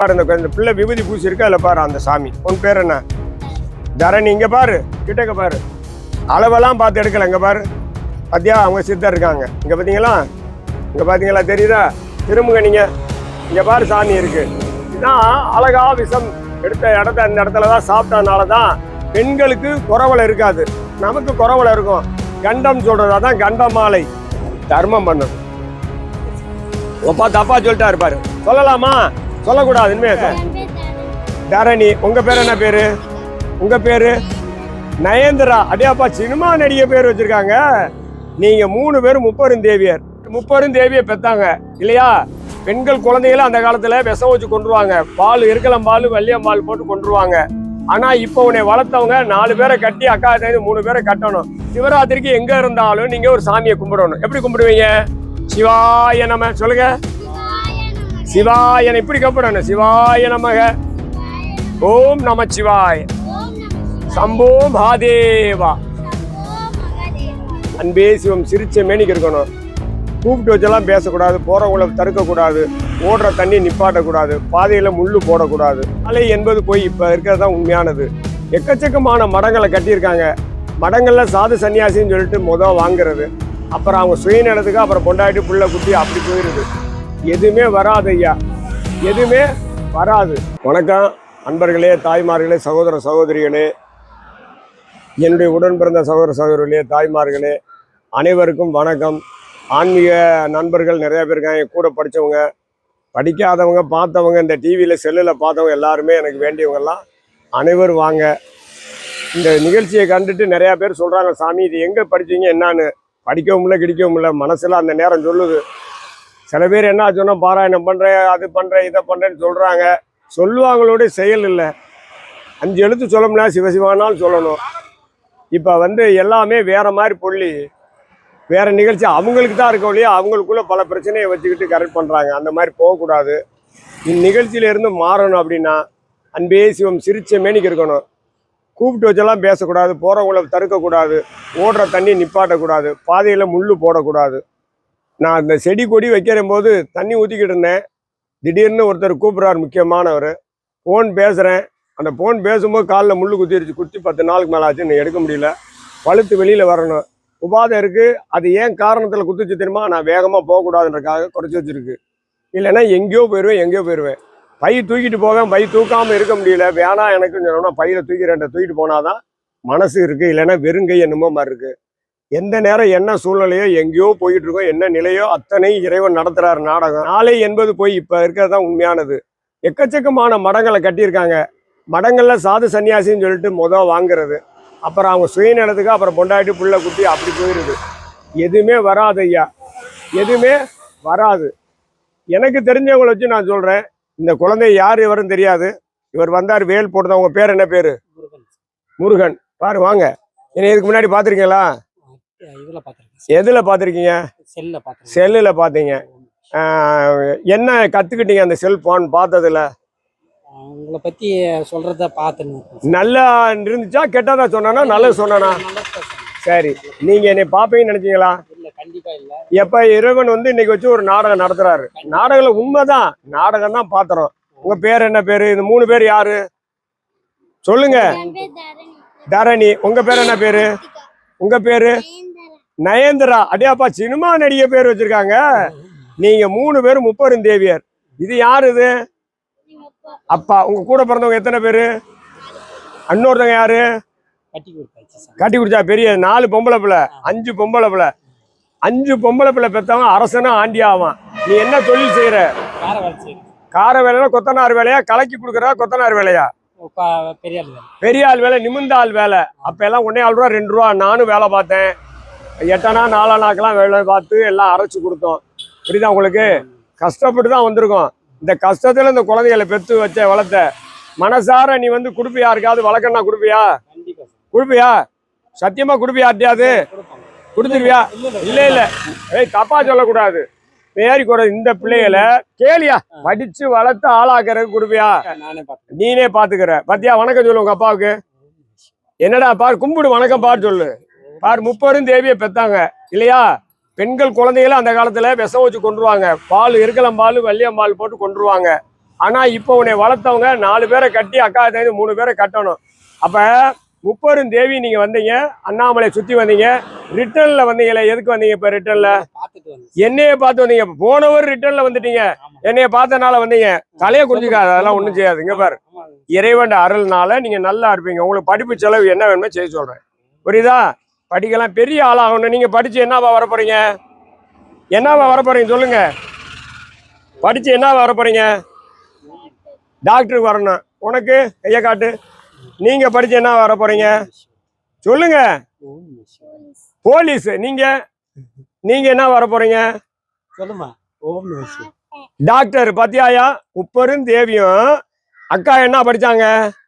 பாரு இந்த பிள்ளை விபூதி பூசி இருக்கா அதில் பாரு அந்த சாமி. உன் பேர் என்ன? தரணி இங்கே பாரு கிட்டக்க பாரு. அளவெல்லாம் பார்த்து எடுக்கல இங்கே பாரு. பாத்தியா அவங்க சித்தர் இருக்காங்க. இங்கே பார்த்தீங்களா இங்கே பார்த்தீங்களா தெரியுதா? திரும்புங்க நீங்கள் இங்கே பாரு சாமி இருக்கு. இதான் அழகா விஷம் எடுத்த இடத்த அந்த இடத்துல தான் சாப்பிட்டதுனால தான் பெண்களுக்கு குறவலை இருக்காது. நமக்கு குறவலை இருக்கும். கண்டம் சொல்றது அதான் கண்டமாலை. தர்மம் பண்ணும். ஒப்பா தப்பா சொல்லிட்டா இருப்பாரு சொல்லலாமா? சொல்லக்கூடாது இனிமே தரணி உங்க பேர் என்ன பேரு? உங்க பேரு? நயேந்திரா. அடியாப்பா சினிமா நடிகை பேர் வச்சிருக்காங்க. நீங்க மூணு பேரும் முப்பெரும் தேவியர். முப்பெரும் தேவியை பெத்தாங்க. இல்லையா? பெண்கள் குழந்தைகளை அந்த காலத்துல விஷம் வச்சு கொண்டுருவாங்க பால் இருக்கலாம் பால் வள்ளியம் பால் போட்டு கொண்டுருவாங்க ஆனா இப்போ உன்னை வளர்த்தவங்க நாலு பேரை கட்டி அக்கா சேர்ந்து மூணு பேரை கட்டணும். சிவராத்திரிக்கு எங்க இருந்தாலும் நீங்க ஒரு சாமியை கும்பிடணும். எப்படி கும்பிடுவீங்க? சிவாய நம்ம சொல்லுங்க. சிவாயனை இப்படி கப்படணும் சிவாய நமக. ஓம் நம சிவாய. சம்போ மகாதேவா. அன்பே சிவம் சிரிச்ச மேனிக்கு இருக்கணும். கூப்பிட்டு வச்செல்லாம் பேசக்கூடாது போறவங்கள தடுக்கக்கூடாது ஓடுற தண்ணி நிப்பாட்டக்கூடாது பாதையில் முள் போடக்கூடாது. அலை என்பது போய் இப்போ இருக்கிறது தான் உண்மையானது. எக்கச்சக்கமான மடங்களை கட்டியிருக்காங்க. மடங்களில் சாது சன்னியாசின்னு சொல்லிட்டு மொதல் வாங்குறது. அப்புறம் அவங்க சுயநலத்துக்கு அப்புறம் கொண்டாடி புள்ள குட்டி அப்படி போயிடுது எதுவுமே வராது ஐயா எதுவுமே வராது. வணக்கம் அன்பர்களே தாய்மார்களே சகோதர சகோதரிகளே. என்னுடைய உடன் பிறந்த சகோதர சகோதரிகளே தாய்மார்களே அனைவருக்கும் வணக்கம். ஆன்மீக நண்பர்கள் நிறைய பேர் இருக்காங்க. என் கூட படித்தவங்க படிக்காதவங்க பார்த்தவங்க இந்த டிவியில் செல்லில் பார்த்தவங்க எல்லாருமே எனக்கு வேண்டியவங்கெல்லாம் அனைவரும் வாங்க. இந்த நிகழ்ச்சியை கண்டுட்டு நிறையா பேர் சொல்கிறாங்க சாமி இது எங்கே படித்தீங்க என்னான்னு? படிக்கவும் இல்லை கிடைக்கவும் இல்லை மனசில் அந்த நேரம் சொல்லுது. சில பேர் என்ன சொன்னால் பாராயணம் பண்ணுறேன் அது பண்ணுறேன் இதை பண்ணுறேன்னு சொல்கிறாங்க சொல்லுவாங்களோட செயல் இல்லை. அஞ்சு எழுத்து சொல்லணும்னா சிவசிவானாலும் சொல்லணும். இப்போ வந்து எல்லாமே வேறு மாதிரி பொள்ளி வேறு நிகழ்ச்சி அவங்களுக்கு தான் இருக்க ஒழிய அவங்களுக்குள்ளே பல பிரச்சனையை வச்சுக்கிட்டு கரெக்ட் பண்ணுறாங்க அந்த மாதிரி போகக்கூடாது. இந்நிகழ்ச்சியிலேருந்து மாறணும் அப்படின்னா அன்பே சிவம் சிரிச்ச மேனிக்கு இருக்கணும். கூப்பிட்டு வச்செல்லாம் பேசக்கூடாது போகிறவங்கள தடுக்கக்கூடாது ஓடுற தண்ணி நிப்பாட்டக்கூடாது பாதையில் முள் போடக்கூடாது. நான் அந்த செடி கொடி வைக்கிற போது தண்ணி ஊற்றிக்கிட்டு இருந்தேன். திடீர்னு ஒருத்தர் கூப்பிட்றாரு முக்கியமானவர். ஃபோன் பேசுகிறேன் அந்த ஃபோன் பேசும்போது காலில் முள்ளு குத்திருச்சு. குத்தி பத்து நாளுக்கு மேலே ஆச்சு. எடுக்க முடியல. பழுத்து வெளியில் வரணும். உபாதை இருக்குது அது ஏன் காரணத்தில் குத்துச்சு தெரியுமா? நான் வேகமாக போகக்கூடாதுன்றக்காக குறைச்சி வச்சிருக்கு. இல்லைன்னா எங்கேயோ போயிடுவேன் எங்கேயோ போயிடுவேன் பை தூக்கிட்டு போவேன். பை தூக்காமல் இருக்க முடியல. வேணாம் எனக்கு சொன்னோம்னா பையில தூக்கி ரெண்டை தூக்கிட்டு போனாதான் மனசு இருக்குது இல்லைன்னா வெறுங்கை என்னமோ மாதிரி இருக்குது எந்த நேரம் என்ன சூழ்நிலையோ எங்கேயோ போயிட்டு இருக்கோம் என்ன நிலையோ அத்தனை இறைவன் நடத்துறாரு நாடகம். நாளை என்பது போய் இப்போ இருக்கிறது தான் உண்மையானது. எக்கச்சக்கமான மடங்களை கட்டியிருக்காங்க. மடங்கள்ல சாது சன்னியாசின்னு சொல்லிட்டு முத வாங்குறது. அப்புறம் அவங்க சுயநலத்துக்கு அப்புறம் பொண்டாட்டி புள்ள குட்டி அப்படி போயிருது. எதுவுமே வராது ஐயா. எதுவுமே வராது. எனக்கு தெரிஞ்சவங்களை வச்சு நான் சொல்றேன். இந்த குழந்தை யார் இவரும் தெரியாது. இவர் வந்தார் வேல் போட்டது. உங்க பேர் என்ன பேரு? முருகன். பாரு வாங்க. என்ன இதுக்கு முன்னாடி பார்த்துருக்கீங்களா? இதுல பாத்திருக்கேன் எதுல பார்த்துருக்கீங்க செல்லுல பார்த்தீங்க என்ன கத்துக்கிட்டீங்க அந்த செல்போன் பார்த்ததுல? உங்களை பத்தி சொல்றத பார்த்துன்னு நல்லா இருந்துச்சா? கெட்டதா சொன்னானா? நல்லது சொன்னானா? சரி நீங்க என்னை பாப்பீங்கன்னு நினைச்சீங்களா? இல்ல கண்டிப்பா இல்ல. எப்ப இறைவன் வந்து இன்னைக்கு வச்சு ஒரு நாடகம் நடத்துறாரு. நாடகம்ல உண்மைதான். நாடகம் தான் பாத்துறோம் உங்க பேர் என்ன பேரு? இந்த மூணு பேர் யாரு? சொல்லுங்க. தரணி. உங்க பேர் என்ன பேரு? உங்க பேரு? நயன்தரா அடியாப்பா சினிமா நடிகை பேர் வச்சிருக்காங்க. நீங்க மூணு பேரும் முப்பெரும் தேவியர். இது யாரு இது? அப்பா உங்க கூட பிறந்தவங்க எத்தனை பேரு? இன்னொருத்தவங்க யாரு? கட்டி குடிச்சா பெரிய நாலு பொம்பளை பிள்ளை அஞ்சு பொம்பளை பிள்ளை. அஞ்சு பொம்பளை பிள்ளை பெத்தவன் அரசனா ஆண்டி ஆவான். நீ என்ன தொழில் செய்யற கார வேலையா கொத்தனார் வேலையா? கலக்கி கொடுக்குறா கொத்தனார் வேலையா? பெரிய ஆள் வேலை. நிமிர்ந்த ஆள் வேலை. அப்ப எல்லாம் ஒன்னே ஆள் ரூபா ரெண்டு ரூபா. நானும் வேலை பார்த்தேன். எட்டனா நாலானாக்கெல்லாம் வேலை பார்த்து எல்லாம் அரைச்சி கொடுத்தோம். புரியுதா உங்களுக்கு? கஷ்டப்பட்டு தான் வந்திருக்கோம். இந்த கஷ்டத்துல இந்த குழந்தைகளை பெற்று வச்ச வளர்த்த மனசார நீ வந்து கொடுப்பியா இருக்காது வளர்க்கணா கொடுப்பியா? குடுப்பியா? கொடுப்பியா சத்தியமா கொடுப்பியா அட்டியாது கொடுத்துருவியா? இல்ல இல்ல. ஏய் தப்பா சொல்லக்கூடாது. பேரி கூட இந்த பிள்ளைகளை கேளியா படிச்சு வளர்த்து ஆளாக்குறதுக்கு கொடுப்பியா? நீனே பாத்துக்கிற. பத்தியா வணக்கம் சொல்லு உங்க அப்பாவுக்கு. என்னடா பாரு கும்பிடு வணக்கம் பாரு சொல்லு. பார் முப்பெரும் தேவியை பெத்தாங்க. இல்லையா? பெண்கள் குழந்தைகளை அந்த காலத்துல விஷம் வச்சு கொண்டுருவாங்க பால் இருக்கலாம் பால் வள்ளியம் பால் போட்டு கொண்டுருவாங்க ஆனா இப்போ உன்னை வளர்த்தவங்க நாலு பேரை கட்டி அக்கா தங்கச்சி மூணு பேரை கட்டணும். அப்ப முப்பெரும் தேவி நீங்க வந்தீங்க. அண்ணாமலை சுத்தி வந்தீங்க. ரிட்டர்ன்ல வந்தீங்களே எதுக்கு வந்தீங்க இப்ப ரிட்டர்ன்ல? என்னைய பார்த்து வந்தீங்க. போனவர் ரிட்டர்ன்ல வந்துட்டீங்க. என்னைய பார்த்தனால வந்தீங்க. தலையை குறிஞ்சிக்காது அதெல்லாம் ஒண்ணும் செய்யாது இங்க பாரு. இறைவன் அருள்னால நீங்க நல்லா இருப்பீங்க. உங்களுக்கு படிப்பு செலவு என்ன வேணுமோ செய்ய சொல்றேன். புரியுதா? படிக்கலாம் பெரிய ஆளாகணும். நீங்க படிச்சு என்னவா வர போறீங்க? என்னவா வர போறீங்க சொல்லுங்க. படிச்சு என்னவா வர போறீங்க? டாக்டருக்கு வரணும். உனக்கு கைய காட்டு. நீங்க படிச்சு என்ன வர போறீங்க? சொல்லுங்க. ஓம் சிவாய. போலீஸ். நீங்க நீங்க என்ன வர போறீங்க? சொல்லுமா. டாக்டர் பத்தியாயா உப்பரும் தேவியும் அக்கா என்ன படிச்சாங்க? ஆமா,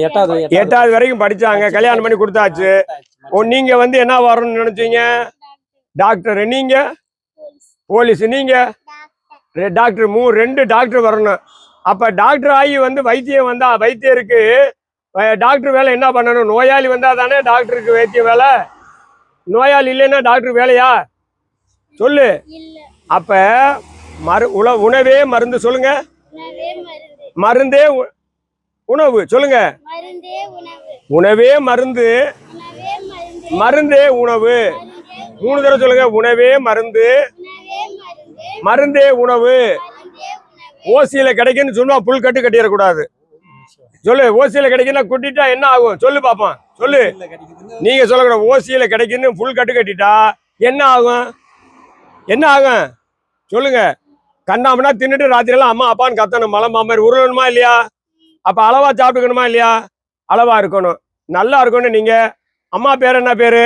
எட்டாவது எட்டாவது வரைக்கும் படிச்சாங்க கல்யாணம் பண்ணி கொடுத்தாச்சு. ஓ நீங்க வந்து என்ன வரணும்னு நினைச்சீங்க? டாக்டர் நீங்க? போலீஸ். நீங்க? ரெ- டாக்டர் மூ ரெண்டு டாக்டர் வரணும். அப்ப டாக்டர் ஆகி வந்து வைத்தியம் வந்தா வைத்தியருக்கு டாக்டர் வேலை என்ன பண்ணணும்? நோயாளி வந்தா தானே டாக்டருக்கு வைத்திய வேலை? நோயாளி இல்லைன்னா டாக்டர் வேலையா? சொல்லு. இல்ல. அப்ப மரு உண உணவே மருந்து சொல்லுங்க. மருந்து. உணவு சொல்லுங்க. உணவு. மருந்து. மருந்து. உணவு. மூணு தடவை சொல்லுங்க உணவே மருந்து. மருந்து. உணவு. ஓசியில கிடைக்குன்னு சொன்னா புல் கட்டு கட்டிடக்கூடாது. சொல்லு ஓசியில கிடைக்குன்னா குட்டிட்டா என்ன ஆகும்? சொல்லு பாப்போம். சொல்லு. நீங்க சொல்லக்கூடாது ஓசியில கிடைக்குன்னு புல் கட்டு கட்டிட்டா என்ன ஆகும்? என்ன ஆகும்? சொல்லுங்க. கண்ணாமனா தின்னுட்டு ராத்திரியெல்லாம் அம்மா அப்பான்னு கத்தணும். மலை மாமரி உருளணுமா இல்லையா? அப்போ அளவாக சாப்பிட்டுக்கணுமா இல்லையா? அளவாக இருக்கணும். நல்லா இருக்கணும் நீங்கள் அம்மா பேர் என்ன பேர்?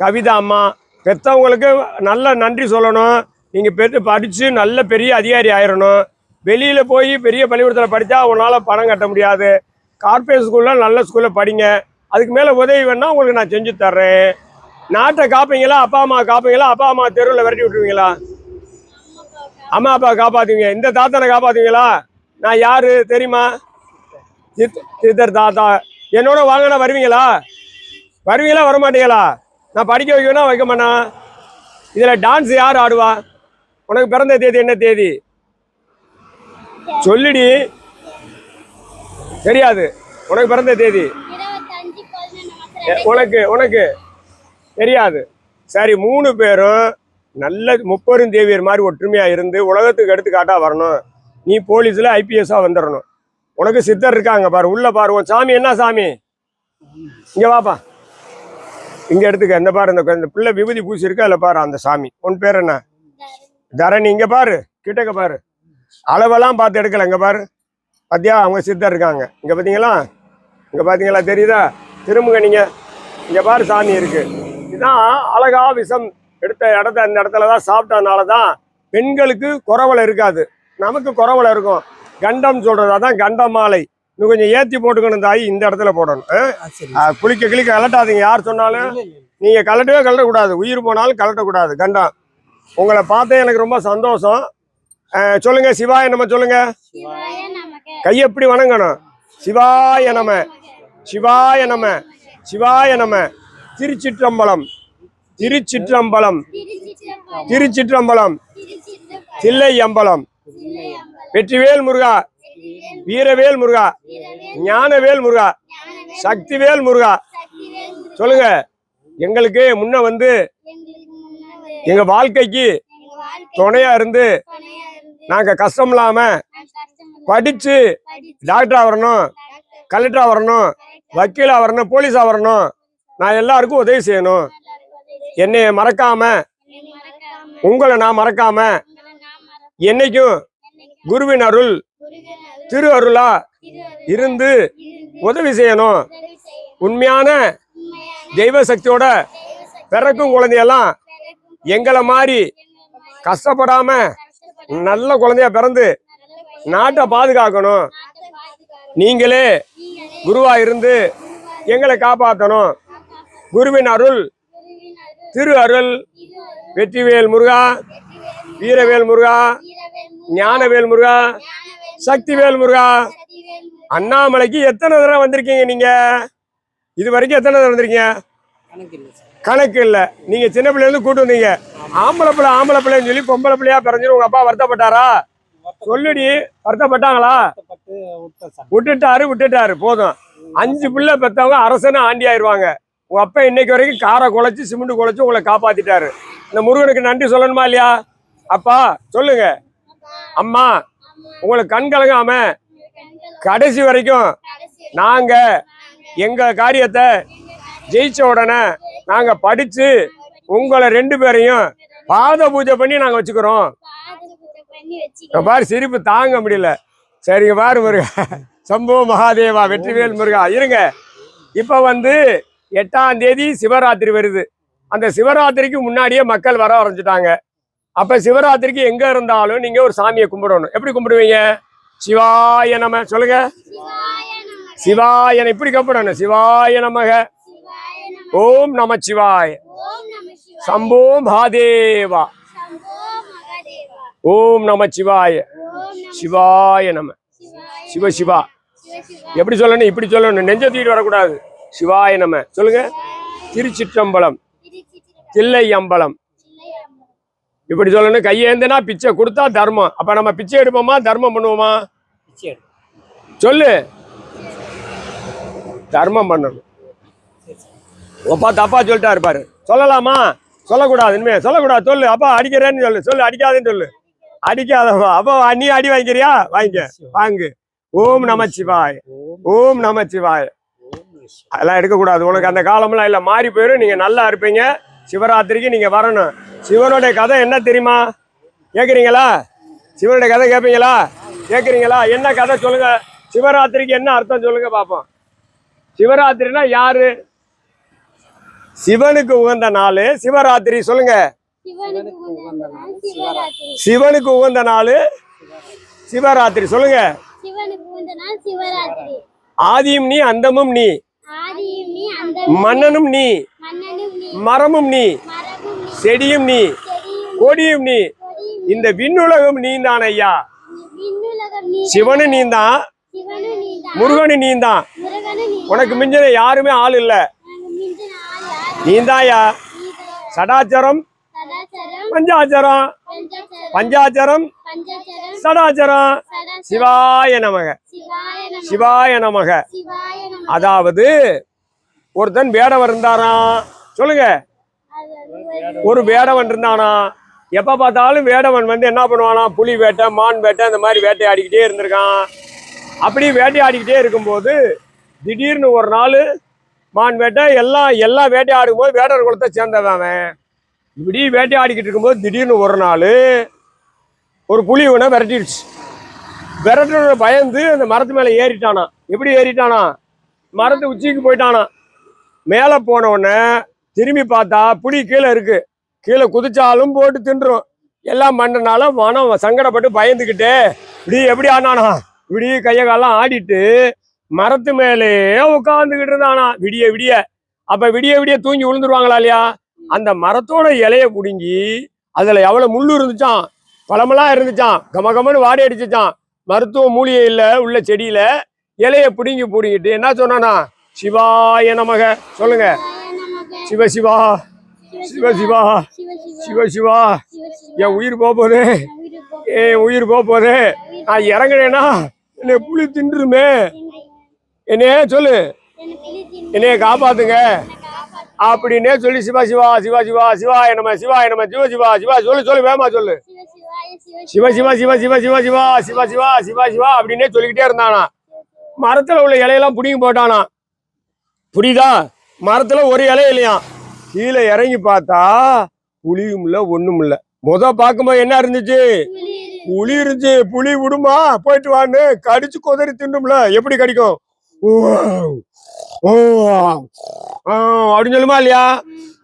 கவிதா அம்மா. பெற்றவங்களுக்கு நல்ல நன்றி சொல்லணும். நீங்கள் பெற்று படித்து நல்ல பெரிய அதிகாரி ஆயிடணும் வெளியில் போய் பெரிய பள்ளிக்கூடத்தில் படித்தா உன்னால் பணம் கட்ட முடியாது. கார்பரேட் ஸ்கூலில் நல்ல ஸ்கூலில் படிங்க. அதுக்கு மேலே உதவி வேணா உங்களுக்கு நான் செஞ்சு தர்றேன். நாட்டை காப்பீங்களா? அப்பா அம்மா காப்பீங்களா? அப்பா அம்மா தெருவில் விரட்டி விட்டுருவீங்களா? அம்மா அப்பா காப்பாற்றுவீங்க இந்த தாத்தனை காப்பாற்றுவீங்களா நான் யார்? தெரியுமா? சித் சித்தர் தாத்தா என்னோட வாங்கினா வருவீங்களா? வருவீங்களா வரமாட்டீங்களா? நான் படிக்க வைக்கணும் வைக்க மாட்டேன். இதில் டான்ஸ் யார் ஆடுவா? உனக்கு பிறந்த தேதி என்ன தேதி? சொல்லுடி. தெரியாது. உனக்கு பிறந்த தேதி. உனக்கு உனக்கு. தெரியாது. சரி மூணு பேரும் நல்ல முப்பெரும் தேவியர் மாதிரி ஒற்றுமையாக இருந்து உலகத்துக்கு எடுத்துக்காட்டாக வரணும். நீ போலீஸில் ஐபிஎஸ்ஸாக வந்துடணும் உனக்கு சித்தர் இருக்காங்க பாரு உள்ள பாரு உன் சாமி என்ன சாமி? இங்க வாப்பா. இங்க எடுத்துக்க இந்த பாரு இந்த பிள்ளை விபூதி பூசி இருக்கு அதுல பாரு அந்த சாமி. உன் பேர் என்ன? தரணி இங்க பாரு கிட்டக்க பாரு. அளவெல்லாம் பார்த்து எடுக்கல இங்க பாரு. பாத்தியா அவங்க சித்தர் இருக்காங்க. இங்க பாத்தீங்களா? இங்க பாத்தீங்களா தெரியுதா? திரும்புங்க நீங்க. இங்க பாரு சாமி இருக்கு. இதான் அழகா விஷம் எடுத்த இடத்த அந்த இடத்துல தான் சாப்பிட்டதுனால தான் பெண்களுக்கு குறவலை இருக்காது. நமக்கு குறவலை இருக்கும். கண்டம் சொல்றது அதான் கண்டம் மாலை. இன்னும் கொஞ்சம் ஏத்தி போட்டுக்கணும் தாய் இந்த இடத்துல போடணும். குளிக்க கிளிக்க கலட்டாதீங்க. யார் சொன்னாலும். நீங்க கலட்டவே கலட்டக்கூடாது. உயிர் போனாலும் கலட்டக்கூடாது. கண்டம். உங்களை பார்த்தே எனக்கு ரொம்ப சந்தோஷம். சொல்லுங்க சிவாய நம்ம சொல்லுங்க. கையை எப்படி வணங்கணும்? சிவாய நம. சிவாய நம. சிவாய நம. திருச்சிற்றம்பலம். திருச்சிற்றம்பலம். திருச்சிற்றம்பலம். திருச்சிற்றம்பலம். திருச்சிற்றம்பலம். தில்லை அம்பலம் வெற்றிவேல் முருகா. வீரவேல் முருகா. ஞானவேல் முருகா. சக்திவேல் முருகா. சொல்லுங்க எங்களுக்கு முன்ன வந்து எங்க வாழ்க்கைக்கு துணையா இருந்து நாங்க கஷ்டம் இல்லாம படிச்சு டாக்டரா வரணும் கலெக்டரா வரணும் வக்கீலா வரணும் போலீஸா வரணும். நான் எல்லாருக்கும் உதவி செய்யணும். என்னைய மறக்காம உங்களை நான் மறக்காம என்னைக்கும் குருவின் அருள் திரு அருளா இருந்து உதவி செய்யணும். உண்மையான தெய்வ சக்தியோட பிறக்கும் குழந்தையெல்லாம் எங்களை மாதிரி கஷ்டப்படாம நல்ல குழந்தையா பிறந்து நாட்டை பாதுகாக்கணும். நீங்களே குருவா இருந்து எங்களை காப்பாற்றணும். குருவின் அருள் திரு அருள் வெற்றிவேல் முருகா வீரவேல் முருகா ஞானவேல் முருகா சக்திவேல் முருகா. அண்ணாமலைக்கு எத்தனை தடவை வந்திருக்கீங்க நீங்க? இது வரைக்கும் எத்தனை தடவை வந்திருக்கீங்க? கணக்கு இல்லை நீங்க சின்ன பிள்ளைல இருந்து கூட்டு வந்தீங்க. ஆம்பளை பிள்ளை ஆம்பளை பிள்ளைன்னு சொல்லி பொம்பளை பிள்ளையா பிறந்து உங்க அப்பா வருத்தப்பட்டாரா? சொல்லுடி வருத்தப்பட்டாங்களா? விட்டுட்டாரு விட்டுட்டாரு போதும். அஞ்சு பிள்ளை பெத்தவங்க அரசனும் ஆண்டி ஆயிருவாங்க. உங்க அப்பா இன்னைக்கு வரைக்கும் காரை குலைச்சு சிமெண்ட் குலைச்சு உங்களை காப்பாத்திட்டாரு. இந்த முருகனுக்கு நன்றி சொல்லணுமா இல்லையா? அப்பா சொல்லுங்க. அம்மா உங்களுக்கு கண் கலங்காம கடைசி வரைக்கும் நாங்க எங்க காரியத்தை ஜெயிச்ச உடனே நாங்க படிச்சு உங்களை ரெண்டு பேரையும் பாத பூஜை பண்ணி நாங்க வச்சுக்கிறோம். பாரு சிரிப்பு தாங்க முடியல. சரிங்க பாரு முருகா. சம்போ மகாதேவா வெற்றிவேல் முருகா. இருங்க. இப்ப வந்து எட்டாம் தேதி சிவராத்திரி வருது. அந்த சிவராத்திரிக்கு முன்னாடியே மக்கள் வர ஆரம்பிச்சிட்டாங்க. அப்ப சிவராத்திரிக்கு எங்க இருந்தாலும் நீங்க ஒரு சாமியை கும்பிடணும். எப்படி கும்பிடுவீங்க? சிவாய நம சொல்லுங்க. சிவாயன இப்படி கும்பிடணும். சிவாய நமக. ஓம் நம சிவாய. சம்போ மகாதேவா. ஓம் நம சிவாய. சிவாய நம. சிவ சிவா. எப்படி சொல்லணும்? இப்படி சொல்லணும். நெஞ்ச தூக்கிட்டு வரக்கூடாது. சிவாய நம. சொல்லுங்க. திருச்சிற்றம்பலம். தில்லை அம்பலம் இப்படி சொல்லணும் கையேந்தனா பிச்சை கொடுத்தா தர்மம். அப்ப நம்ம பிச்சை எடுப்போமா தர்மம் பண்ணுவோமா. சொல்லு. தர்மம் பண்ணணும். அப்பா தப்பா சொல்லிட்டா இருப்பாரு. சொல்லலாமா? சொல்லக்கூடாது இனிமே. சொல்லக்கூடாது சொல்லு. அப்பா அடிக்கிறேன்னு சொல்லு. சொல்லு அடிக்காதேன்னு சொல்லு. அடிக்காதப்பா அப்போ நீ அடி வாங்கிக்கிறியா? வாங்கிக்க வாங்கு. ஓம் நமச்சிவாய். ஓம் நமச்சிவாய். அதெல்லாம் எடுக்கக்கூடாது. உனக்கு அந்த காலம்லாம் இல்லை. மாறி போயிடும் நீங்கள் நல்லா இருப்பீங்க. சிவராத்திரிக்கு நீங்கள் வரணும். சிவனுடைய கதை என்ன தெரியுமா? கேட்குறீங்களா சிவனுடைய கதை கேட்பீங்களா கேட்குறீங்களா என்ன கதை சொல்லுங்க? சிவராத்திரிக்கு என்ன அர்த்தம் சொல்லுங்க பார்ப்போம் சிவராத்திரினா யாரு? சிவனுக்கு உகந்த நாள் சிவராத்திரி சொல்லுங்க. சிவனுக்கு உகந்த நாள் சிவராத்திரி சிவனுக்கு உகந்த நாள் சிவராத்திரி. சொல்லுங்க ஆதியும் நீ அந்தமும் நீ. மன்னனும் நீ நீ மரமும் நீ நீ செடியும் நீ கொடியும் நீ இந்த விண்ணுலகம் ஐயா நீ விண்ணுலகம் நீ சிவனு நீந்தான் சிவனு நீதான் முருகனு நீ உனக்கு மிஞ்சின யாருமே ஆள் இல்ல. நீந்தாயா? சடாச்சரம்? பஞ்சாச்சரம்? பஞ்சாச்சரம்? சடாச்சரம்? சிவாய நமக. சிவாய நம சிவாய நமக. அதாவது ஒருத்தன் வேடவன் இருந்தாராம் சொல்லுங்க. ஒரு வேடவன் இருந்தானா? எப்ப பார்த்தாலும் வேடவன் வந்து என்ன பண்ணுவானா? புலி வேட்டை மான் வேட்டை இந்த மாதிரி வேட்டையாடிக்கிட்டே இருந்திருக்கான். அப்படி வேட்டையாடிக்கிட்டே இருக்கும்போது திடீர்னு ஒரு நாள் மான் வேட்டை எல்லாம் எல்லாம் வேட்டையாடும் போது வேடர் குலத்தை சேர்ந்தவன் அவன். இப்படி வேட்டையாடிக்கிட்டு இருக்கும்போது திடீர்னு ஒரு நாள் ஒரு புலி ஒன்று விரட்டிடுச்சு. விரட்டுற பயந்து அந்த மரத்து மேலே ஏறிட்டானா. எப்படி ஏறிட்டானா? மரத்து உச்சிக்கு போயிட்டானா. மேலே போன உடனே திரும்பி பார்த்தா புளி கீழே இருக்கு. கீழே குதிச்சாலும் போட்டு தின்றும். எல்லாம் பண்ணனால மனம் சங்கடப்பட்டு பயந்துக்கிட்டு இப்படி எப்படி ஆனானா? இப்படி கையை காலம் ஆடிட்டு மரத்து மேலேயே உட்காந்துக்கிட்டு இருந்தானா. விடிய விடிய. அப்ப விடிய விடிய தூங்கி விழுந்துருவாங்களா இல்லையா? அந்த மரத்தோட இலைய புடுங்கி அதுல எவ்வளவு முள்ளு இருந்துச்சான் பழமெல்லாம் இருந்துச்சான் கம கமன்னு வாடி அடிச்சுச்சான் மருத்துவ மூலிகை இல்ல உள்ள செடியில இலைய பிடுங்கி பிடுங்கிட்டு என்ன சொன்னானா? சிவாய நமக சொல்லுங்க சிவ சிவா சிவ சிவா சிவ சிவா என் உயிர் போக போகுது என் உயிர் போக போகுது நான் இறங்குனேன்னா என்னை புளி தின்றுமே என்னையே சொல்லு என்னைய காப்பாத்துங்க அப்படின்னே சொல்லி சிவா சிவா சிவா சிவா சிவா நம்ம சிவா நம்ம சிவ சிவா சிவா சொல்லு சொல்லு வேமா சொல்லு சிவ சிவா சிவா சிவா சிவா சிவா சிவா சிவா சிவா சிவா அப்படின்னே சொல்லிக்கிட்டே இருந்தானா மரத்துல உள்ள இலையெல்லாம் புடிங்கி போட்டானா புரியுதா? மரத்துல ஒரு இலை இல்லையா? கீழே இறங்கி பார்த்தா புளியும் இல்ல ஒண்ணும் இல்ல. முத பார்க்கும்போது என்ன இருந்துச்சு? புலி புலி இருந்துச்சு. புலி விடுமா? போயிட்டு வான்னு கடிச்சு கொதறி தின்னும்ல. எப்படி கடிக்கும்? அப்படின்னு சொல்லுமா இல்லையா?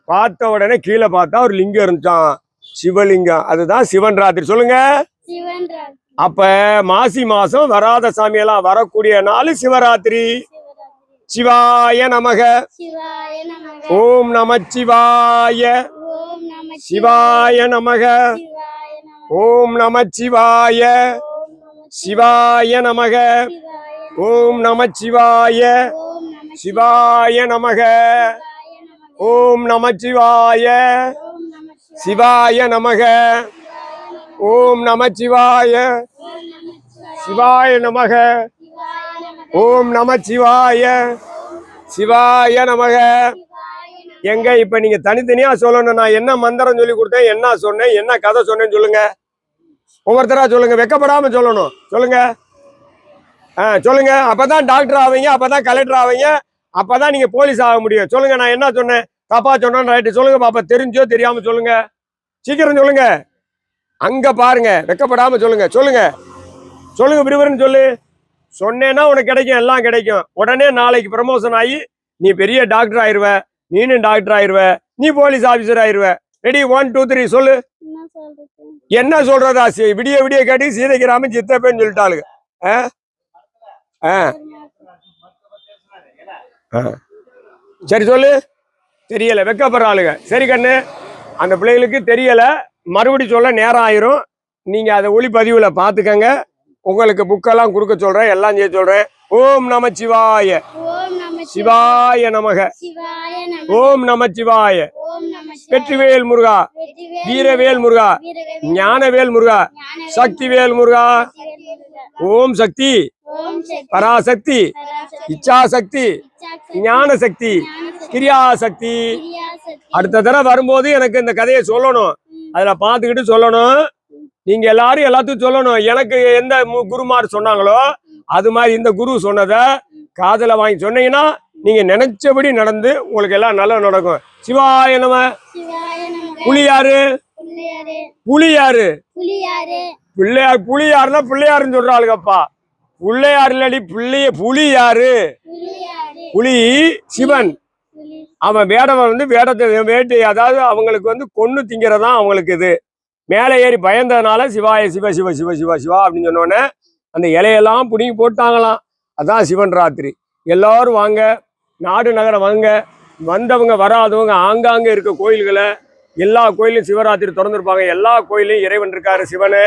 பார்த்த உடனே கீழே பார்த்தா ஒரு லிங்கம் இருந்துச்சான் சிவலிங்கம். அதுதான் சிவன் ராத்திரி. சொல்லுங்க. அப்ப மாசி மாசம் வராத சாமியெல்லாம் வரக்கூடிய நாள் சிவராத்திரி. சிவாய நமக ஓம் நமச்சிவாய சிவாய நமக ஓம் நமச்சிவாய சிவாய நமக ஓம் நமச்சிவாய சிவாய நமக ஓம் நமச்சிவாய சிவாய நமக ஓம் நமச்சிவாய சிவாய நமக ஓம் நம சிவாய. நமக. எங்க இப்ப நீங்க தனித்தனியா சொல்லணும் நான் என்ன மந்திரம் சொல்லி கொடுத்தேன் என்ன சொன்னேன் என்ன கதை சொன்னேன்னு சொல்லுங்க. ஒவ்வொருத்தரா சொல்லுங்க வெக்கப்படாம சொல்லணும். சொல்லுங்க. ஆ சொல்லுங்க. அப்பதான் டாக்டர் ஆவீங்க அப்பதான் கலெக்டர் ஆவீங்க அப்பதான் நீங்க போலீஸ் ஆக முடியும். சொல்லுங்க நான் என்ன சொன்னேன்? தப்பா சொன்னேன் ரைட்டு சொல்லுங்க பாப்பா தெரிஞ்சோ தெரியாம சொல்லுங்க. சீக்கிரம் சொல்லுங்க. அங்க பாருங்க வெக்கப்படாம சொல்லுங்க சொல்லுங்க. சொல்லுங்க விறுவிறுன்னு சொல்லு. சொன்னேன்னா உனக்கு கிடைக்கும் எல்லாம் கிடைக்கும். உடனே நாளைக்கு ப்ரமோஷன் ஆகி நீ பெரிய டாக்டர் ஆயிருவ நீனும் டாக்டர் ஆயிருவ நீ போலீஸ் ஆபீசர் ஆயிருவ. ரெடி ஒன் டூ த்ரீ சொல்லு. என்ன சொல்றது? விடிய விடிய கேட்டு சீதைக்கு சித்தப்பேன்னு சொல்லிட்டாளுங்க. சரி சொல்லு. தெரியல வெக்கப்படுற ஆளுங்க சரி கண்ணு. அந்த பிள்ளைகளுக்கு தெரியல. மறுபடி சொல்ல நேரம் ஆயிரும். நீங்க அதை ஒளிப்பதிவுல பாத்துக்கங்க உங்களுக்கு புக்கெல்லாம் கொடுக்க சொல்றேன் எல்லாம் செய்ய சொல்றேன். ஓம் நம சிவாய. நமக. சிவாய ஓம் நம சிவாய. வெற்றிவேல் முருகா. வீரவேல் முருகா. ஞானவேல் முருகா. சக்திவேல் முருகா. ஓம் சக்தி. பராசக்தி. இச்சாசக்தி. ஞான சக்தி கிரியாசக்தி. அடுத்த தடவை வரும்போது எனக்கு இந்த கதையை சொல்லணும். அதுல பார்த்துக்கிட்டு சொல்லணும். நீங்க எல்லாரும் எல்லாத்துக்கும் சொல்லணும். எனக்கு எந்த குருமார் சொன்னாங்களோ அது மாதிரி இந்த குரு சொன்னதை காதுல வாங்கி சொன்னீங்கன்னா நீங்க நினைச்சபடி நடந்து உங்களுக்கு எல்லாம் நல்லா நடக்கும். சிவாய நம. நமக புலியாரு புள்ளையாரே புலியாருன்னா பிள்ளையாருன்னு சொல்றாளுங்கப்பா. பிள்ளையார் இல்லடி? பிள்ளைய புலி யாரு? புலியாரே புலி சிவன். அவன் வேடவன் வந்து வேடத்தை வேட்டை அதாவது அவங்களுக்கு வந்து கொன்னு திங்கிறதான் அவங்களுக்கு இது. மேலே ஏறி பயந்ததுனால சிவாய சிவ சிவ சிவ சிவ சிவா அப்படின்னு சொன்னோடனே அந்த இலையெல்லாம் பிடுங்கி போட்டாங்களாம். அதான் சிவன் ராத்திரி. எல்லோரும் வாங்க நாடு நகரம் வாங்க வந்தவங்க வராதவங்க ஆங்காங்கே இருக்க கோயில்களை எல்லா கோயிலும் சிவராத்திரி திறந்துருப்பாங்க. எல்லா கோயிலையும் இறைவன் இருக்காரு சிவனு.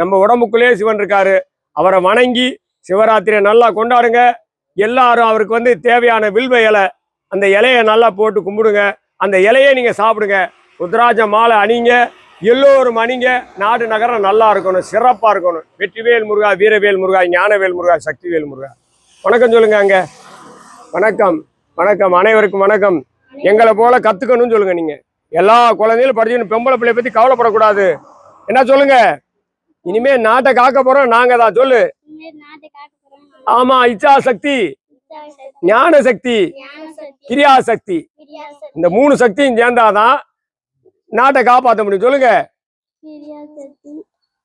நம்ம உடம்புக்குள்ளேயே சிவன் இருக்காரு. அவரை வணங்கி சிவராத்திரியை நல்லா கொண்டாடுங்க. எல்லாரும் அவருக்கு வந்து தேவையான வில்வ இலை அந்த இலையை நல்லா போட்டு கும்பிடுங்க. அந்த இலையை நீங்கள் சாப்பிடுங்க. ருத்ராஜ மாலை அணிங்க. எல்லோரும் அணிங்க. நாடு நகரம் நல்லா இருக்கணும். சிறப்பா இருக்கணும். வெற்றிவேல் முருகா வீரவேல் முருகா ஞானவேல் முருகா சக்திவேல் முருகா. வணக்கம் சொல்லுங்க அங்க. வணக்கம். வணக்கம். அனைவருக்கும் வணக்கம். எங்களை போல கத்துக்கணும்னு சொல்லுங்க நீங்க. எல்லா குழந்தைகளும் படிச்சுக்கணும் பெம்பளை பிள்ளைய பத்தி கவலைப்படக்கூடாது. என்ன சொல்லுங்க? இனிமே நாட்டை காக்க போறோம். நாங்க தான். சொல்லு. ஆமா இச்சா சக்தி ஞான சக்தி கிரியா சக்தி கிரியாசக்தி. இந்த மூணு சக்தியும் சேர்ந்தாதான் நாட்டை காப்பாற்ற முடியும். சொல்லுங்க.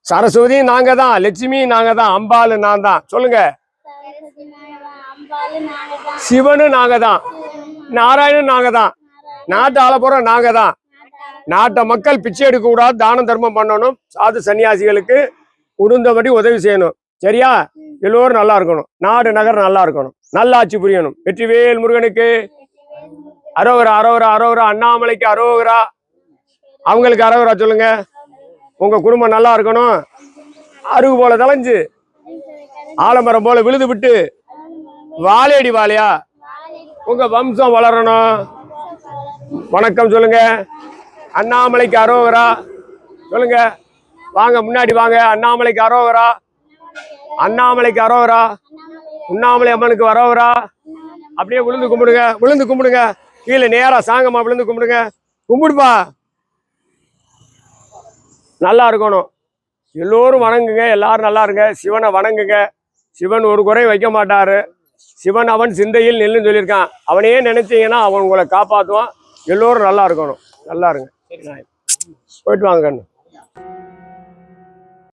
சரஸ்வதியும் நாங்க தான் லட்சுமியும் நாங்க தான் அம்பாள் நான் தான் சொல்லுங்க. சரஸ்வதி அம்பாலு சிவனும் நாங்க தான் நாராயணன். நாங்க தான் நாட்டை ஆள போறோம் நாங்க தான் நாட்டை மக்கள் பிச்சை எடுக்க கூடாது. தானம் தர்மம் பண்ணணும். சாது சன்னியாசிகளுக்கு உடுந்தபடி உதவி செய்யணும். சரியா? எல்லோரும் நல்லா இருக்கணும். நாடு நகர் நல்லா இருக்கணும். நல்லாட்சி புரியணும். வெற்றிவேல் முருகனுக்கு. அரோகரா அரோகரா அரோகரா. அண்ணாமலைக்கு அரோகரா. அவங்களுக்கு அரோகரா சொல்லுங்க. உங்க குடும்பம் நல்லா இருக்கணும். அருகு போல தலைஞ்சு ஆலமரம் போல விழுது விட்டு வாழையடி வாழையா உங்க வம்சம் வளரணும். வணக்கம் சொல்லுங்க. அண்ணாமலைக்கு அரோகரா? சொல்லுங்க. வாங்க முன்னாடி வாங்க. அண்ணாமலைக்கு அரோகரா? அண்ணாமலைக்கு அரோகரா? உண்ணாமலை அம்மனுக்கு வரோவரா? அப்படியே விழுந்து கும்பிடுங்க. விழுந்து கும்பிடுங்க. கீழே நேரா சாங்கம்மா விழுந்து கும்பிடுங்க. கும்பிடுப்பா. நல்லா இருக்கணும் எல்லோரும் வணங்குங்க எல்லாரும் நல்லா இருங்க சிவனை வணங்குங்க. சிவன் ஒரு குறை வைக்க மாட்டாரு. சிவன் அவன் சிந்தையில் நெல்லுன்னு சொல்லியிருக்கான். அவனையே நினைச்சீங்கன்னா அவன் உங்களை காப்பாற்றுவான் எல்லோரும் நல்லா இருக்கணும் நல்லா இருங்க போயிட்டு வாங்க கண்ணு.